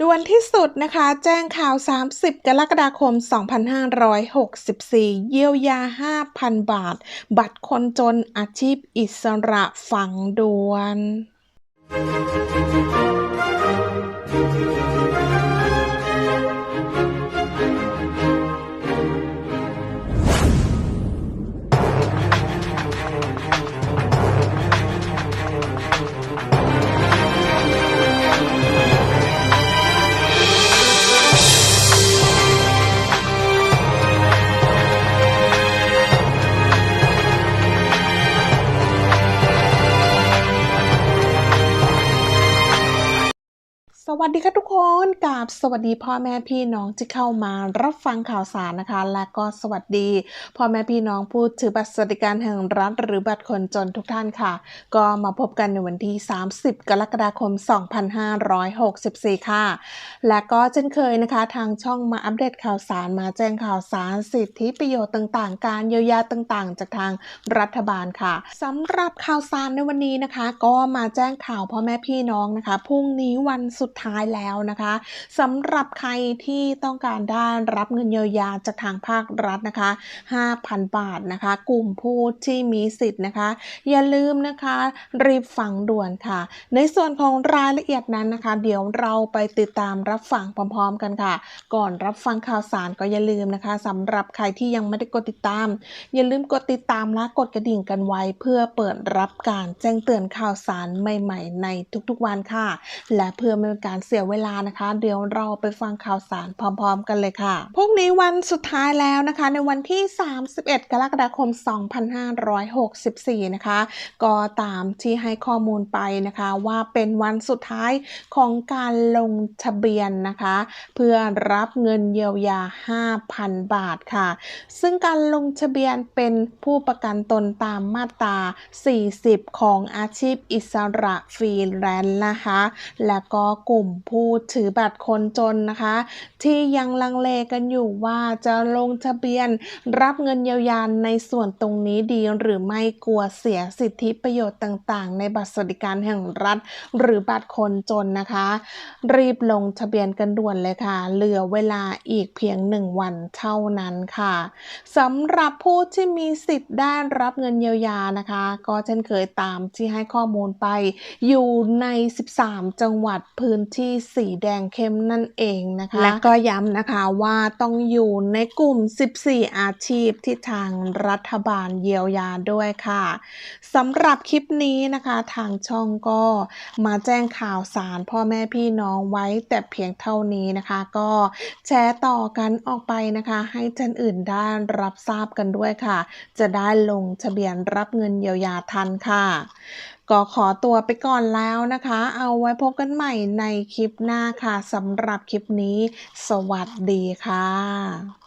ด่วนที่สุดนะคะ แจ้งข่าว 30 กรกฎาคม 2564 เยียวยา 5,000 บาท บัตรคนจนอาชีพอิสระฝังด่วน สวัสดีค่ะทุกคนกับสวัสดีพ่อแม่พี่น้องที่เข้ามารับฟังข่าวสารนะคะ และก็สวัสดีพ่อแม่พี่น้องผู้ถือบัตรสวัสดิการแห่งรัฐหรือบัตรคนจนทุกท่านค่ะ ก็มาพบกันในวันที่ 30 กรกฎาคม 2564 ค่ะ และก็เช่นเคยนะคะ ทางช่องมาอัปเดตข่าวสารมาแจ้งข่าวสารสิทธิประโยชน์ต่างๆ การเยียวยาต่างๆ จากทางรัฐบาลค่ะสำหรับข่าวสารในวันนี้นะคะ ก็มาแจ้งข่าวพ่อแม่พี่น้องนะคะพรุ่งนี้วันสุดท้ายแล้วนะคะสำหรับใครที่ต้องการได้รับเงินเยียวยาจากทางภาครัฐนะคะ 5,000 บาทนะคะ กลุ่มผู้ที่มีสิทธิ์นะคะ อย่าลืมนะคะรีบฟังด่วนค่ะ ในส่วนของรายละเอียดนั้นนะคะ เดี๋ยวเราไปติดตามรับฟังพร้อม ๆ กันค่ะ ก่อนรับฟังข่าวสารก็อย่าลืมนะคะสำหรับใครที่ยังไม่ได้กดติดตาม อย่าลืมกดติดตามและกดกระดิ่งกันไว้ เพื่อเปิดรับการแจ้งเตือนข่าวสารใหม่ ๆ ในทุกๆวันค่ะ และเพื่อไม่เป็นการเสียเวลานะคะ เดี๋ยวเราไปฟังข่าวสารพร้อม ๆ กันเลยค่ะพรุ่งนี้วันสุดท้ายแล้วนะคะ ในวันที่ 31 กรกฎาคม 2564 นะคะ ก็ตามที่ให้ข้อมูลไปนะคะว่าเป็นวันสุดท้ายของการลงทะเบียนนะคะ เพื่อรับเงินเยียวยา 5,000 บาทค่ะ ซึ่งการลงทะเบียนเป็นผู้ประกันตนตามมาตรา 40 ของอาชีพอิสระฟรีแลนซ์นะคะ และก็กลุ่มผู้ถือบัตรคนจนนะคะ ที่ยังลังเลกันอยู่ว่าจะลงทะเบียนรับเงินเยียวยาในส่วนตรงนี้ดีหรือไม่กลัวเสียสิทธิประโยชน์ต่างๆ ในบัตรสวัสดิการแห่งรัฐ หรือบัตรคนจนนะคะ รีบลงทะเบียนกันด่วนเลยค่ะ เหลือเวลาอีกเพียงหนึ่งวันเท่านั้นค่ะสำหรับผู้ที่มีสิทธิ์ได้รับเงินเยียวยานะคะ ก็เช่นเคยตามที่ให้ข้อมูลไป อยู่ใน 13 จังหวัดพื้นที่สีแดงเข้มนั่นเองนะคะ และก็ย้ำนะคะว่าต้องอยู่ในกลุ่ม 14 อาชีพที่ทางรัฐบาลเยียวยาด้วยค่ะสำหรับคลิปนี้นะคะ ทางช่องก็มาแจ้งข่าวสารพ่อแม่พี่น้องไว้แต่เพียงเท่านี้นะคะ ก็แชร์ต่อกันออกไปนะคะ ให้ท่านอื่นได้รับทราบกันด้วยค่ะ จะได้ลงทะเบียนรับเงินเยียวยาทันค่ะ ก็ขอตัวไปก่อนแล้วนะคะ เอาไว้พบกันใหม่ในคลิปหน้าค่ะสำหรับคลิปนี้ สวัสดีค่ะ